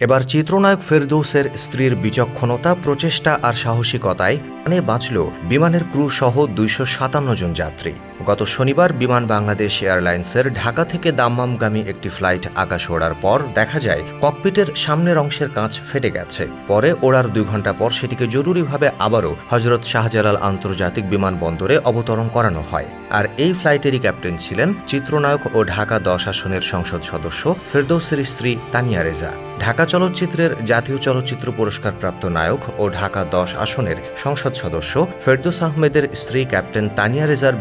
এবার চিত্রনায়ক ফেরদৌসের স্ত্রীর বিচক্ষণতা, প্রচেষ্টা আর সাহসিকতায় প্রাণে বাঁচল বিমানের ক্রু সহ দুইশো সাতান্ন জন যাত্রী। গত শনিবার বিমান বাংলাদেশ এয়ারলাইন্সের ঢাকা থেকে দাম্মামগামী একটি ফ্লাইট আকাশ ওড়ার পর দেখা যায়, ককপিটের সামনের অংশের কাঁচ ফেটে গেছে। পরে ওড়ার দুই ঘণ্টা পর সেটিকে জরুরিভাবে আবারও হজরত শাহজালাল আন্তর্জাতিক বিমানবন্দরে অবতরণ করানো হয়। আর এই ফ্লাইটেরই ক্যাপ্টেন ছিলেন চিত্রনায়ক ও ঢাকা দশ আসনের সংসদ সদস্য ফেরদৌসের স্ত্রী তানিয়া রেজা। ঢাকা চলচ্চিত্রের জাতীয় চলচ্চিত্র পুরস্কার প্রাপ্ত নায়ক ও ঢাকা দশ আসনের সংসদ সদস্য ফেরদৌস আহমেদের স্ত্রী ক্যাপ্টেন তানিয়া রেজার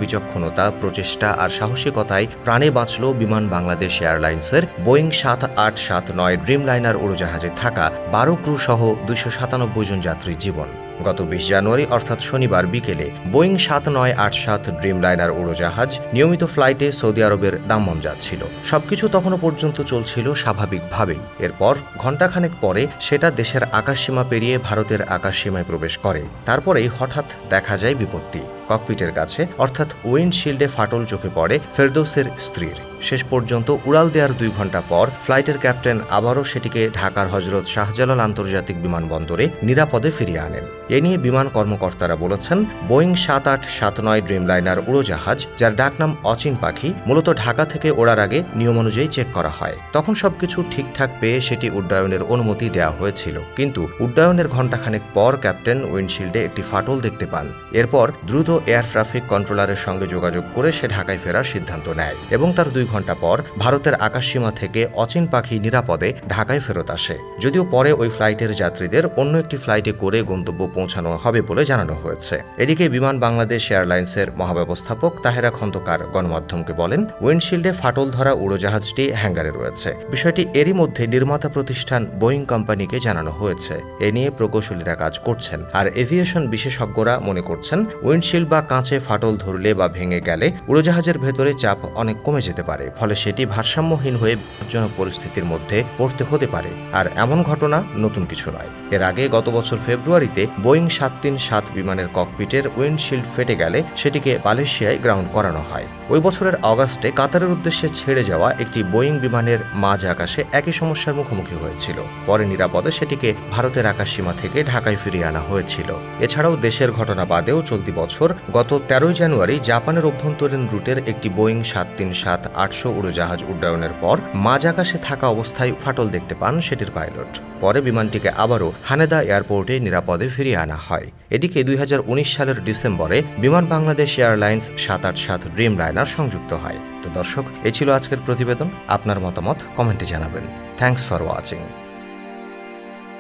বিচক্ষণতা প্রচেষ্টা আর সাহসিকতায় প্রাণে বাঁচল বিমান বাংলাদেশ এয়ারলাইন্সের বোয়িং সাত আট সাত নয় ড্রিমলাইনার উড়োজাহাজে থাকা বারো ক্রু সহ দুশো সাতানব্বই জন যাত্রীর জীবন। গত বিশ জানুয়ারি, অর্থাৎ শনিবার বিকেলে, বোয়িং সাত নয় আট সাত ড্রিমলাইনার উড়োজাহাজ নিয়মিত ফ্লাইটে সৌদি আরবের দাম্মাম যাচ্ছিল। সবকিছু তখনও পর্যন্ত চলছিল স্বাভাবিকভাবেই। এরপর ঘণ্টাখানেক পরে সেটা দেশের আকাশসীমা পেরিয়ে ভারতের আকাশসীমায় প্রবেশ করে। তারপরেই হঠাৎ দেখা যায় বিপত্তি। ককপিটের কাছে, অর্থাৎ উইন্ডশিল্ডে ফাটল চোখে পড়ে ফেরদৌসের স্ত্রীর। শেষ পর্যন্ত উড়াল দেওয়ার দুই ঘণ্টা পর ফ্লাইটের ক্যাপ্টেন আবারও সেটিকে ঢাকার হজরত শাহজালাল আন্তর্জাতিক বিমানবন্দরে নিরাপদে ফিরিয়ে আনেন। এ নিয়ে বিমান কর্মকর্তারা বলেছেন, বোয়িং সাত আট সাত নয় ড্রিমলাইনার উড়োজাহাজ, যার ডাকনাম অচিন পাখি, মূলত ঢাকা থেকে ওড়ার আগে নিয়ম অনুযায়ী চেক করা হয়। তখন সবকিছু ঠিকঠাক পেয়ে সেটি উড্ডয়নের অনুমতি দেওয়া হয়েছিল। কিন্তু উড্ডয়নের ঘণ্টাখানেক পর ক্যাপ্টেন উইন্ডশিল্ডে একটি ফাটল দেখতে পান। এরপর দ্রুত এয়ার ট্রাফিক কন্ট্রোলারের সঙ্গে যোগাযোগ করে সে ঢাকায় ফেরার সিদ্ধান্ত নেয় এবং তার দুই ঘণ্টা পর ভারতের আকাশসীমা থেকে অচিন পাখি নিরাপদে ঢাকায় ফেরত আসে। যদিও পরে ওই ফ্লাইটের যাত্রীদের অন্য একটি ফ্লাইটে করে গন্তব্য পৌঁছানো হবে বলে জানানো হয়েছে। এদিকে বিমান বাংলাদেশ এয়ারলাইন্সের মহাব্যবস্থাপক তাহেরা খন্দকার গণমাধ্যমকে বলেন, উইন্ডশিল্ডে ফাটল ধরা উড়োজাহাজটি হ্যাঙ্গারে রয়েছে। বিষয়টি এরই মধ্যে নির্মাতা প্রতিষ্ঠান বোয়িং কোম্পানিকে জানানো হয়েছে। এ নিয়ে প্রকৌশলীরা কাজ করছেন। আর এভিয়েশন বিশেষজ্ঞরা মনে করছেন, উইন্ডশিল্ড বা কাঁচে ফাটল ধরলে বা ভেঙে গেলে উড়োজাহাজের ভেতরে চাপ অনেক কমে যেতে পারে। ফলে সেটি ভারসাম্যহীন হয়ে বিপজ্জনক পরিস্থিতির মধ্যে পড়তে হতে পারে। আর এমন ঘটনা নতুন কিছু নয়। এর আগে গত বছর ফেব্রুয়ারিতে বোয়িং সাত তিন সাত বিমানের ককপিটের উইন্ডশিল্ড ফেটে গেলে সেটিকে মালয়েশিয়ায় গ্রাউন্ড করানো হয়। ওই বছরের অগাস্টে কাতারের উদ্দেশ্যে ছেড়ে যাওয়া একটি বোয়িং বিমানের মাঝ আকাশে একই সমস্যার মুখোমুখি হয়েছিল। পরে নিরাপদে সেটিকে ভারতের আকাশসীমা থেকে ঢাকায় ফিরিয়ে আনা হয়েছিল। এছাড়াও দেশের ঘটনা বাদেও চলতি বছর গত তেরোই জানুয়ারি জাপানের অভ্যন্তরীণ রুটের একটি বোয়িং সাত তিন সাত আটশো উড়োজাহাজ উড্ডয়নের পর মাঝ আকাশে থাকা অবস্থায় ফাটল দেখতে পান সেটির পাইলট। পরে বিমানটিকে আবারও হানেদা এয়ারপোর্টে নিরাপদে ফিরিয়ে আনা হয়। এদিকে দুই হাজার উনিশ সালের ডিসেম্বরে বিমান বাংলাদেশ এয়ারলাইন্স সাত আট সাত ড্রিম লাইনার সংযুক্ত হয়। তো দর্শক, এ ছিল আজকের প্রতিবেদন। আপনার মতামত কমেন্টে জানাবেন। Thanks for watching.